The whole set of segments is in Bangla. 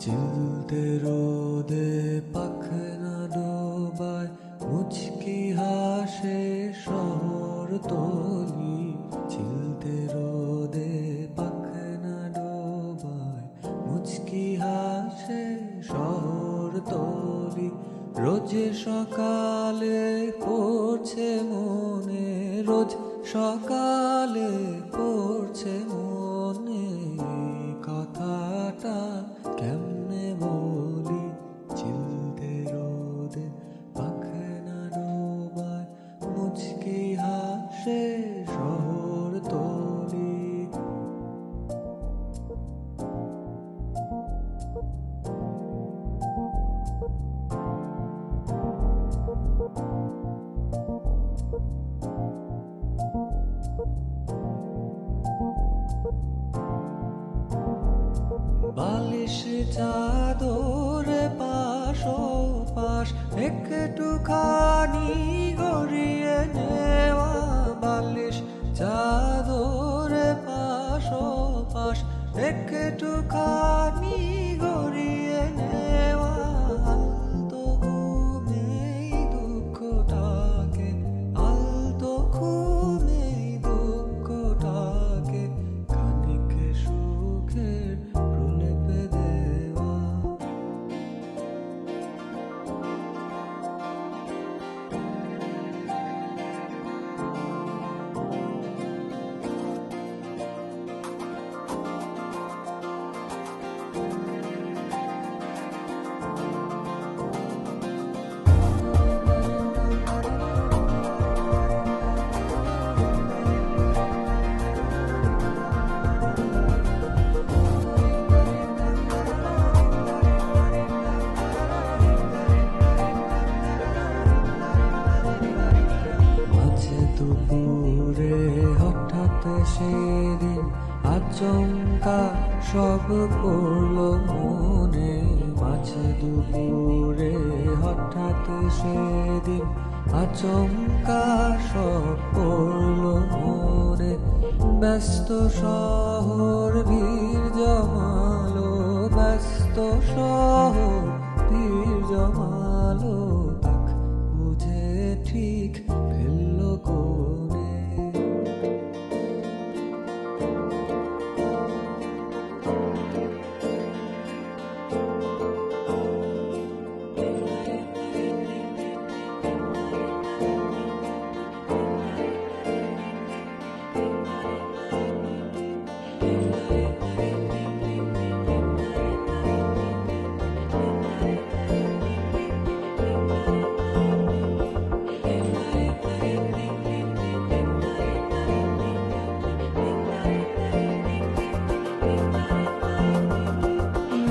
চিলতে রোদে পাখনা ডোবায় মুচকি হাসে শহর তলি চিলতে রোদে পাখনা ডোবায় মুচকি হাসে শহর তলি রোজে সকালে পড়ছে মনে রোজ সকালে পড়ছে মনে মুচকি হাসে শহর তলি বালিশ চাদরে পাশ পাশ একটুখানি সেদিন আচমকা সব পড়ল মনে। মাঝে দুপুরে হঠাৎ সেদিন আচমকা সব পড়ল মনে। ব্যস্ত শহর ভিড় জমালো, ব্যস্ত শহর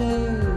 clue